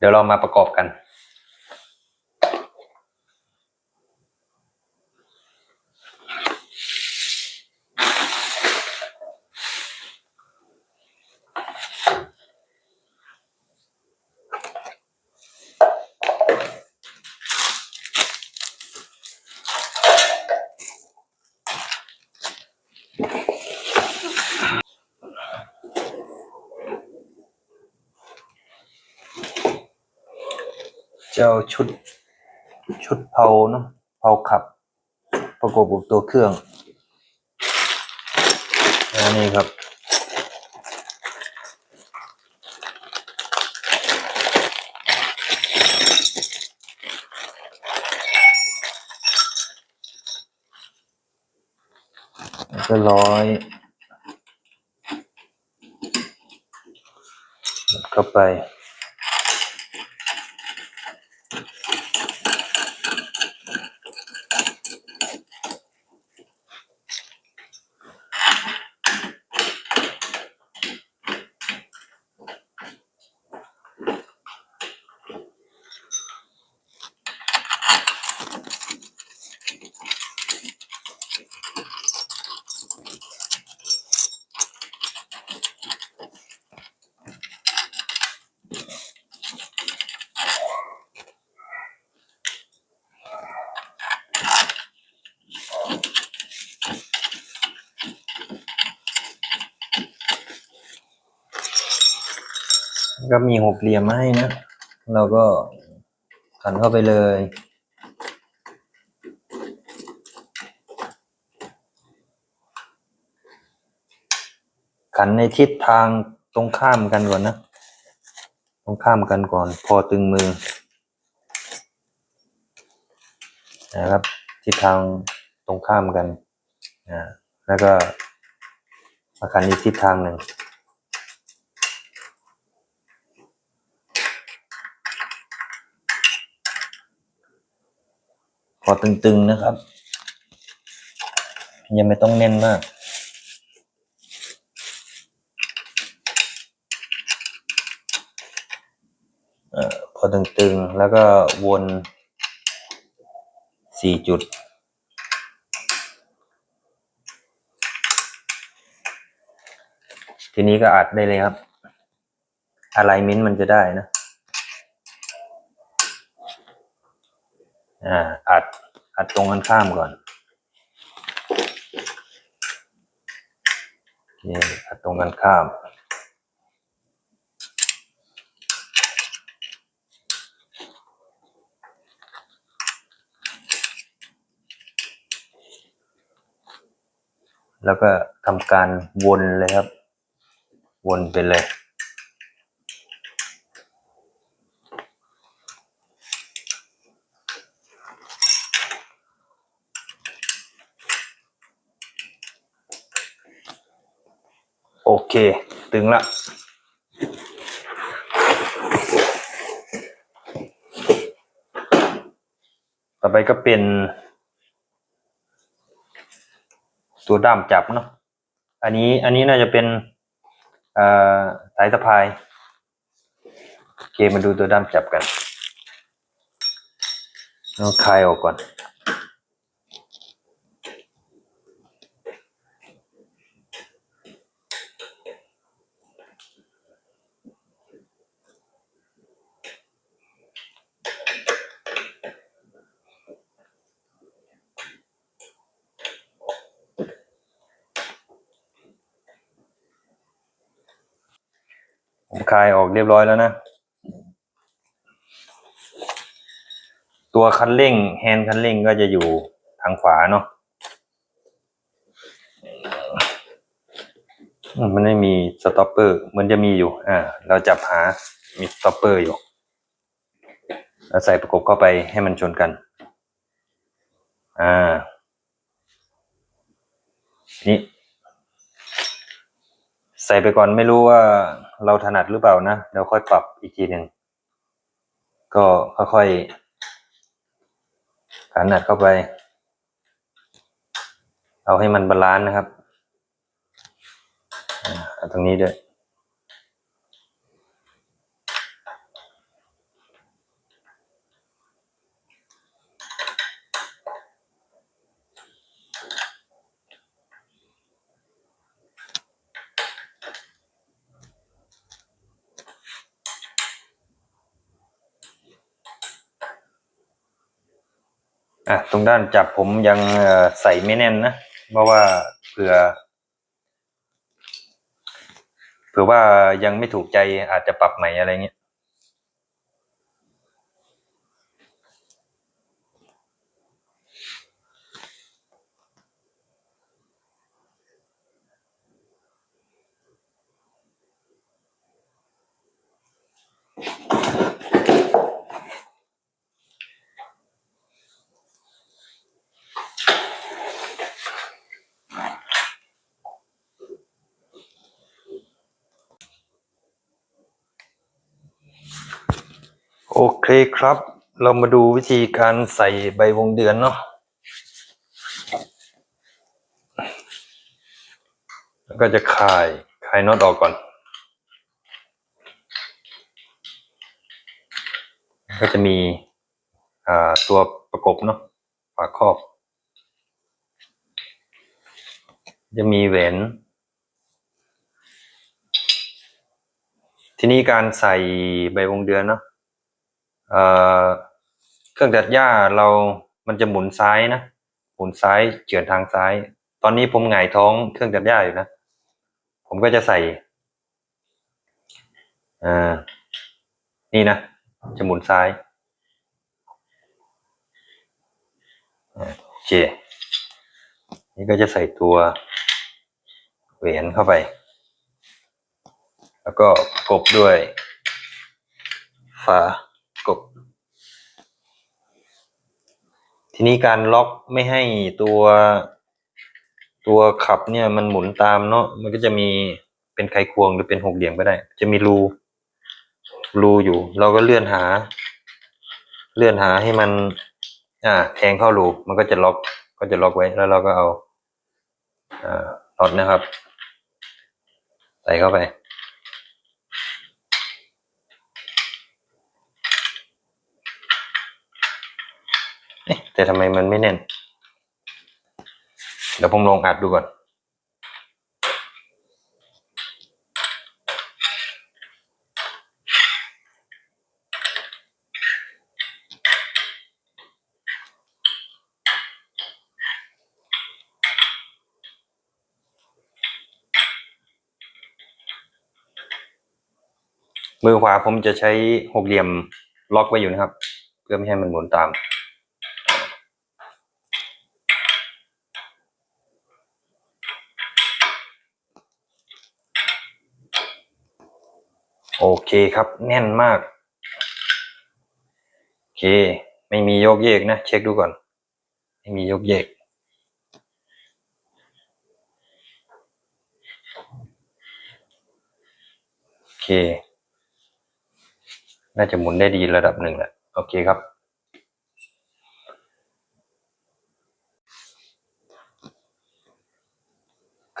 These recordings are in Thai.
เดี๋ยวเรามาประกอบกัน เจ้าชุดชุดเผาเนาะเผาขับ ประกอบกับตัวเครื่องอันนี้ครับแล้วก็ร้อยเข้าไป ก็มีหกเหลี่ยมมาให้นะ เราก็ขันเข้าไปเลย ขันในทิศทางตรงข้ามกันก่อนนะ ตรงข้ามกันก่อน พอตึงมือ นะครับ ทิศทางตรงข้ามกัน อ่า แล้วก็มาขันอีกทิศทางหนึ่ง พอตึงๆนะครับ ยังไม่ต้องแน่นมากอพอตึงๆ แล้วก็วนสี่จุดทีนี้ก็อัดได้เลยครับ อะไรมิ้นมันจะได้นะ อ่าอัดอัดตรงกันข้ามก่อนโอเคอัดตรงกันข้ามแล้วก็ทำการวนเลยครับ วนไปเลย โอเค ตึงละต่อไปก็เป็น ตัวด้ามจับเนาะอันนี้อันนี้น่าจะเป็นสายสะพายโอเคมาดูตัวด้ามจับกันต้องคลายออกก่อน ผมคลายออกเรียบร้อยแล้วนะ ตัวคันเร่งแฮนด์คันเร่งก็จะอยู่ทางขวาเนาะมันไม่มีสต็อปเปอร์เหมันจะมีอยู่ อ่า เราจับหา มีสต็อปเปอร์อยู่ แล้วใส่ประกบเข้าไปให้มันชนกัน อ่า นี่ ใส่ไปก่อนไม่รู้ว่า เราถนัดหรือเปล่านะเดี๋ยวค่อยปรับอีกทีหนึ่งก็ค่อยๆขันหนัดเข้าไป เอาให้มันบาลานซ์นะครับอ่าเอาตรงนี้ด้วย อะตรงด้านจับผมยังใส่ไม่แน่นนะเพราะว่าเผื่อเผื่อว่ายังไม่ถูกใจอาจจะปรับใหม่อะไรเงี้ย โอเคครับ เรามาดูวิธีการใส่ใบวงเดือนเนาะแล้วก็จะคายคายน็อตออกก่อน ก็จะมีตัวประกบเนาะฝาครอบ จะมีแหวนทีนี้การใส่ใบวงเดือนเนาะ เครื่องตัดหญ้าเรามันจะหมุนซ้ายนะหมุนซ้ายเฉือนทางซ้าย ตอนนี้ผมหงายท้องเครื่องตัดหญ้าอยู่นะ ผมก็จะใส่นี่นะ จะหมุนซ้ายโอเคนี่ก็จะใส่ตัวเหรียญเข้าไป แล้วก็ประกบด้วยฝา กบ ทีนี้การล็อกไม่ให้ตัวตัวขับเนี่ยมันหมุนตามเนาะมันก็จะมีเป็นไขควงหรือเป็นหกเหลี่ยมก็ได้ จะมีรูรูอยู่ เราก็เลื่อนหา เลื่อนหาให้มัน อ่า แทงเข้ารูมันก็จะล็อก ก็จะล็อกไว้แล้วเราก็เอาอ่าน็อตนะครับ ใส่เข้าไป เอ๊ะ แต่ทำไมมันไม่แน่น เดี๋ยวผมลองอัดดูก่อน มือขวาผมจะใช้หกเหลี่ยมล็อกไว้อยู่นะครับ เพื่อไม่ให้มันหมุนตาม โอเคครับ แน่นมาก โอเค ไม่มีโยกเยกนะ เช็คดูก่อน ไม่มีโยกเยก โอเค น่าจะหมุนได้ดีระดับหนึ่งแหละ โอเคครับ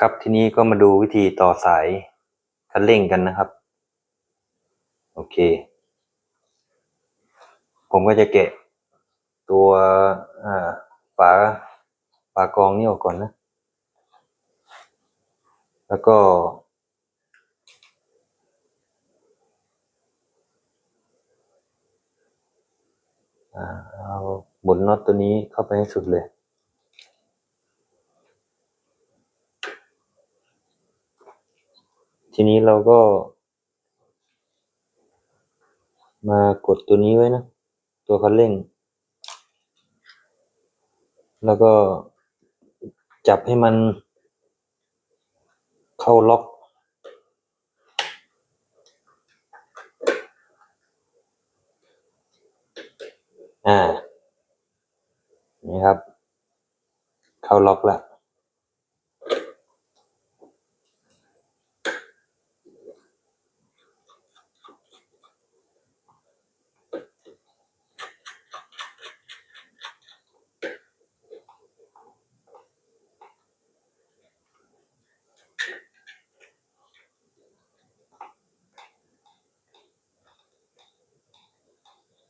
ครับทีนี้ก็มาดูวิธีต่อสายคันเร่งกันนะครับ โอเค ผมก็จะแกะตัวฝาฝากรองนี่ออกก่อนนะ แล้วก็เอาหมุนน็อตตัวนี้เข้าไปให้สุดเลย ทีนี้เราก็ มากดตัวนี้ไว้นะ ตัวคันเร่ง แล้วก็จับให้มันเข้าล็อก อ่า นี่ครับ เข้าล็อกแล้ว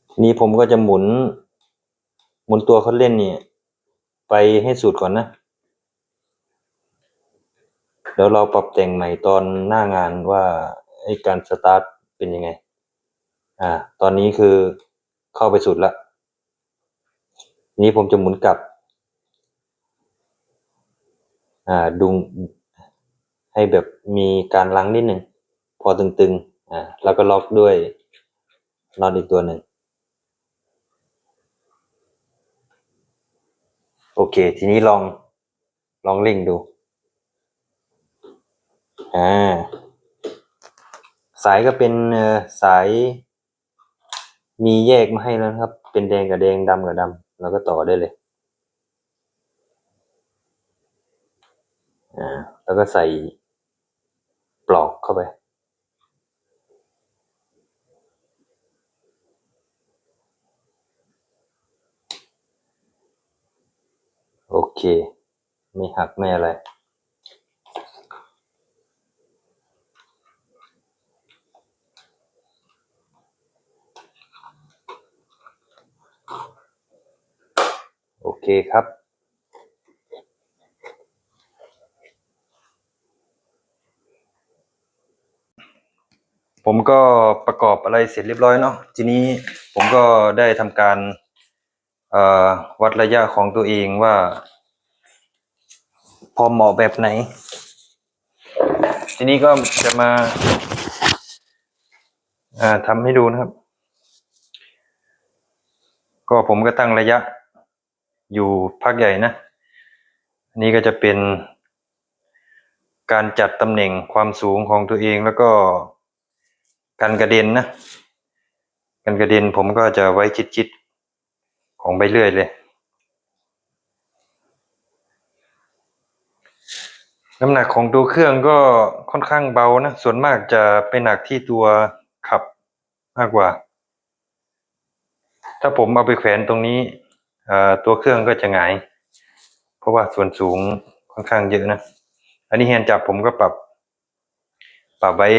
ที นี้ผมก็จะหมุน หมุนตัวเขาเล่นเนี่ยไปให้สุดก่อนนะเดี๋ยวเราปรับแต่งใหม่ตอนหน้างานว่าไอ้การสตาร์ทเป็นยังไง อ่า ตอนนี้คือเข้าไปสุดละนี้ผมจะหมุนกลับ อ่าดุงให้แบบมีการลังนิดหนึ่งพอตึงๆ อ่า แล้วก็ล็อกด้วยน็อตอีกตัวหนึ่ง โอ เค ทีนี้ลองลองเร่งดู อ่า สายก็เป็นสาย มีแยกมาให้แล้วนะครับ เป็นแดงกับแดงดำกับดำแล้วก็ต่อได้เลย อ่า แล้วก็ใส่ปลอกเข้าไป โอ เคไม่หักไม่อะไรโอเคครับ ผมก็ประกอบอะไรเสร็จเรียบร้อยเนาะทีนี้ผมก็ได้ทำการวัดระยะของตัวเองว่า พอเหมาะแบบไหน ทีนี้ก็จะมา อ่าทำให้ดูนะครับ ก็ผมก็ตั้งระยะ อยู่พักใหญ่นะอันนี้ก็จะเป็น การจัดตำแหน่งความสูงของตัวเองแล้วก็การกระเด็นนะการกระเด็นผมก็จะไว้ชิดๆของใบเลื่อยเลย น้ำหนักของตัวเครื่องก็ค่อนข้างเบานะ ส่วนมากจะไปหนักที่ตัวขับมากกว่า ถ้าผมเอาไปแขวนตรงนี้ตัวเครื่องก็จะหงาย เพราะว่าส่วนสูงค่อนข้างเยอะนะ อันนี้แฮนจับผมก็ปรับ ปรับไว้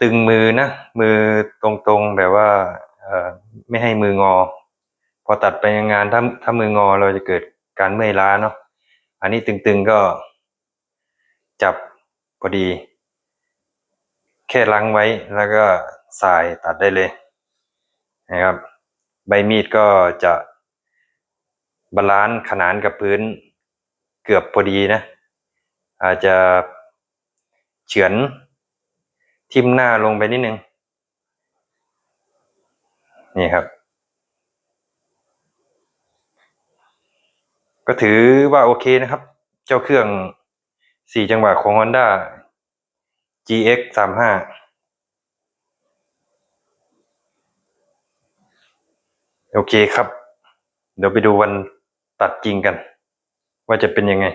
ตึงมือนะ มือตรงๆแบบว่าไม่ให้มืองอ พอตัดไปงานถ้าถ้ามืองอเราจะเกิดการเมื่อยล้าเนาะอันนี้ตึงๆก็ จับพอดี แค่ล้างไว้แล้วก็สายตัดได้เลยนะครับ ใบมีดก็จะบาลานซ์ขนานกับพื้นเกือบพอดีนะ อาจจะเฉือนทิ่มหน้าลงไปนิดนึง นี่ครับ ก็ถือว่าโอเคนะครับ เจ้าเครื่อง สี่จังหวะของ Honda GX สามห้าโอเคครับ เดี๋ยวไปดูวันตัดจริงกัน ว่าจะเป็นยังไง